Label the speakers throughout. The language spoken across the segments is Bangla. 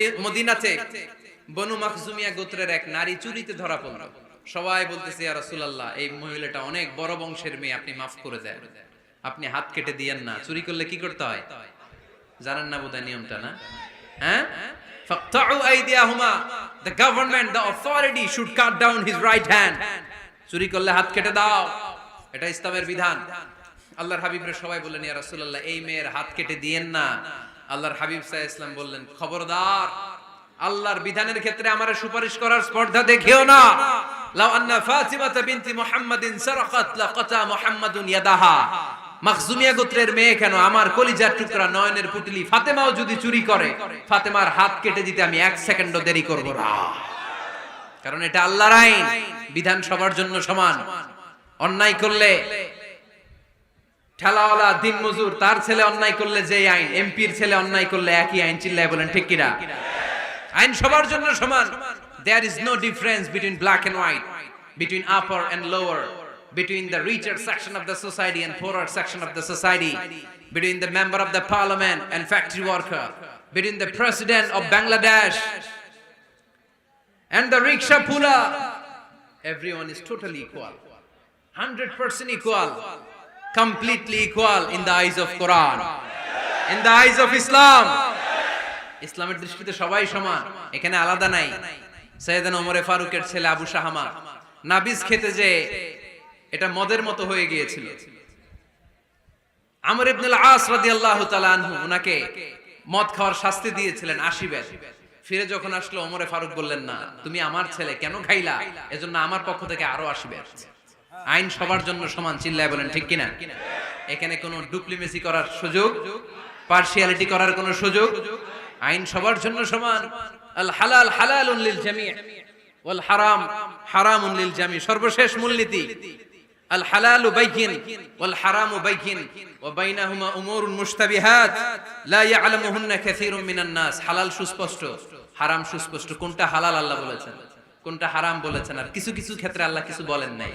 Speaker 1: মদিনাতে বনু মাখজুমিয়া গোত্রের এক নারী চুরিতে ধরা পড়ল। সবাই বলতেছে, ইয়া রাসূলুল্লাহ, এই মহিলাটা অনেক বড় বংশের মেয়ে, আপনি মাফ করে দেন। আপনি হাত কেটে দিয়েন না। চুরি করলে কি করতে হয়? জানেন না বোধহয় নিয়মটা না? হ্যাঁ? ফাকতাউ আইদিয়াহুমা, the government, the authority should cut down his right hand. চুরি করলে হাত কেটে দাও। এটা ইসলামের বিধান। আল্লাহর হাবিবরে সবাই বললেন, ইয়া রাসূলুল্লাহ, এই মেয়ের হাত কেটে দিয়েন না। আল্লাহর হাবিব আলাইহি সাল্লাম বললেন, খবরদার, আল্লাহর বিধানের ক্ষেত্রে আমারে সুপারিশ করার স্পর্ধা দেখিও না। আন্না বিনতি মুহাম্মাদিন লাকাতা মুহাম্মাদুন ইয়াদাহা। গোত্রের মেয়ে কেন? আমার কলিজার টুকরা নয়নের পুটলি ফাতেমাও যদি চুরি করে, ফাতেমার হাত কেটে দিতে আমি এক সেকেন্ডও দেরি করব না। কারণ এটা আল্লাহর আইন। বিধান সবার জন্য সমান। অন্যায় করলে ঠেলাওয়ালা দিন মজুর তার ছেলে অন্যায় করলে যে আইন এমপির ছেলে অন্যায় করলে একই আইন চিল্লায় বলেন ঠিক কিনা আইন সবার জন্য সমান there is no difference between black and white between upper and lower between the richer section of the society and poorer section of the society, between the member of the parliament and factory worker, between the president of Bangladesh and the rickshaw puller. Everyone is totally equal. 100% equal. Completely equal in the eyes of Quran. In the eyes of Islam. ইসলামের দৃষ্টিতে সবাই সমান, এখানে আলাদা নাই। সৈয়দান ওমরে ফারুকের ছেলে আবু শাহামা নাবিজ খেতে যে এটা মদের মতো হয়ে গিয়েছিল। আমর ইবনুল আস রাদিয়াল্লাহু তাআলা আনহু উনাকে মদ খাওয়ার শাস্তি দিয়েছিলেন আশিবের ফিরে যখন আসলো, ওমরে ফারুক বললেন, না, তুমি আমার ছেলে, কেন খাইলা? এজন্য আমার পক্ষ থেকে আরও আসিবে আইন সবার জন্য সমান, চিল্লায় বলেন, ঠিক কিনা? এখানে কোনো ডুপ্লিমেসি করার সুযোগ পার্সিয়ালিটি করার কোনো সুযোগ, আইন সবার জন্য সমান। আল হালাল হালালুন লিল জামি' ওয়াল হারাম হারামুন লিল জামি' সর্বশেষ মূলনীতি। আল হালালু বাইয়িন, ওয়াল হারামু বাইয়িন, ওয়া বাইনাহুমা উমুরুন মুশতাবিহাত। লা ইয়ালামুহুন্না কাসীরুম মিনান নাস। হালাল সুস্পষ্ট, হারাম সুস্পষ্ট। কোনটা হালাল আল্লাহ বলেছেন? কোনটা হারাম বলেছেন? আর কিছু কিছু ক্ষেত্রে আল্লাহ কিছু বলেন নাই।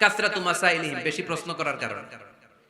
Speaker 1: কাসরাতু মাসাইলিহিম বেশি প্রশ্ন করার কারণে।